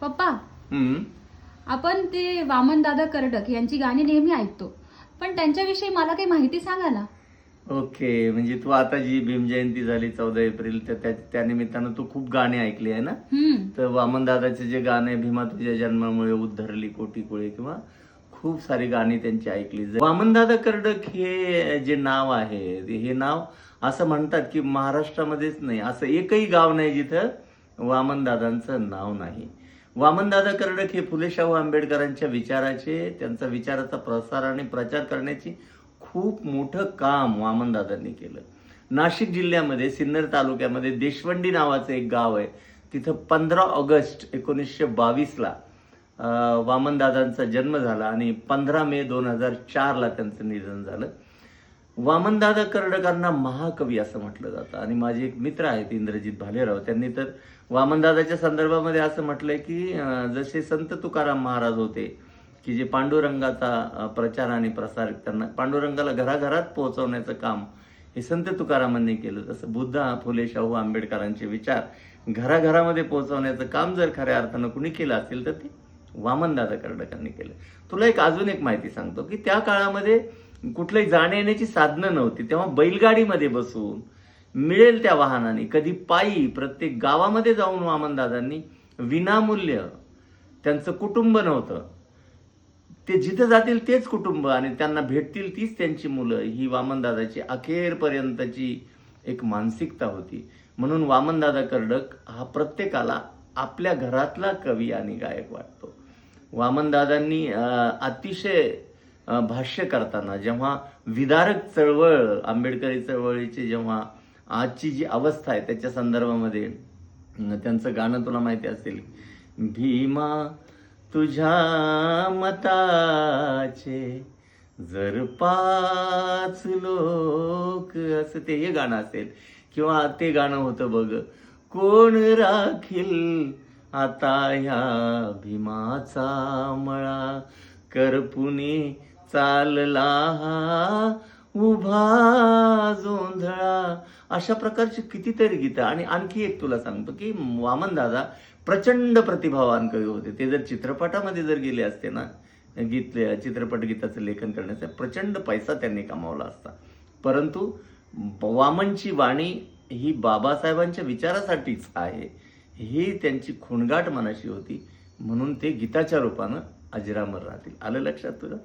पप्पा हम्म. आपण ते वामन दादा कर्डक यांची गाणी नेहमी ऐकतो. पण त्यांच्याविषयी मला काही माहिती सांगा ना. ओके म्हणजे तू आता जी भीमजयंती झाली चौदा एप्रिल तर त्या त्या निमित्तानं तू खूप गाणी ऐकली आहे ना? हम्म. तर वामन दादाचे जे गाणे भीमा तुझ्या जन्मामुळे उद्धरली कोटी कुळे किंवा खूप सारी गाणी त्यांची ऐकली. वामनदादा कर्डक हे जे नाव आहे हे नाव असं म्हणतात की महाराष्ट्रामध्येच नाही असं एकही गाव नाही जिथं वामनदादांचं नाव नाही. वामनदादा कर्डक हे फुले शाहू आंबेडकरांच्या विचाराचे त्यांचा विचाराचा प्रसार आणि प्रचार करण्याची खूप मोठं काम वामनदादांनी केलं. नाशिक जिल्ह्यामध्ये सिन्नर तालुक्यामध्ये देशवंडी नावाचं एक गाव आहे. तिथं पंधरा ऑगस्ट एकोणीसशे बावीसला वामनदादांचा जन्म झाला आणि पंधरा मे दोन हजार चारला त्यांचं निधन झालं. वामनदादा कर्डकांना महाकवी असं म्हटलं जातं. आणि माझे एक मित्र आहेत इंद्रजित भालेराव. त्यांनी तर वामनदादाच्या संदर्भामध्ये असं म्हटलंय की जसे संत तुकाराम महाराज होते की जे पांडुरंगाचा प्रचार आणि प्रसार त्यांना पांडुरंगाला घराघरात पोहोचवण्याचं काम हे संत तुकारामांनी केलं. तसं बुद्ध फुले शाहू आंबेडकरांचे विचार घराघरामध्ये पोहोचवण्याचं काम जर खऱ्या अर्थानं कुणी केलं असेल तर ते वामनदादा कर्डकांनी केलं. तुला एक अजून एक माहिती सांगतो की त्या काळामध्ये कुठलंही जाण्यायेण्याची साधनं नव्हती. तेव्हा बैलगाडीमध्ये बसून मिळेल त्या वाहनाने. कधी पायी प्रत्येक गावामध्ये जाऊन वामनदादांनी विनामूल्य त्यांचं कुटुंब नव्हतं. ते जिथं जातील तेच कुटुंब आणि त्यांना भेटतील तीच त्यांची मुलं ही वामनदादाची अखेरपर्यंतची एक मानसिकता होती. म्हणून वामनदादा कर्डक हा प्रत्येकाला आपल्या घरातला कवी आणि गायक वाटतो. वामनदादांनी अतिशय भाष्य करताना जेव्हा विदारक चळवळ आंबेडकरी चळवळीची जेव्हा आजची जी अवस्था आहे त्याच्या संदर्भामध्ये त्यांचं गाणं तुला माहिती असेल भीमा तुझ्या मताचे जर पाच लोक असं ते हे गाणं असेल. किंवा ते गाणं होतं बघ कोण राखील आता ह्या भीमाचा मळा? करपुने चालला हा उभा जोंधळा. अशा प्रकारची कितीतरी गीतं. आणि आणखी एक तुला सांगतो की वामन दादा प्रचंड प्रतिभावान कवी होते. ते जर चित्रपटामध्ये जर गेले असते ना गीत चित्रपट गीताचं लेखन करण्याचा प्रचंड पैसा त्यांनी कमावला असता. परंतु वामनची वाणी ही बाबासाहेबांच्या विचारासाठीच आहे. ही त्यांची खुणगाट मनाशी होती. म्हणून ते गीताच्या रूपानं अजरामर राहतील. आलं लक्षात तुला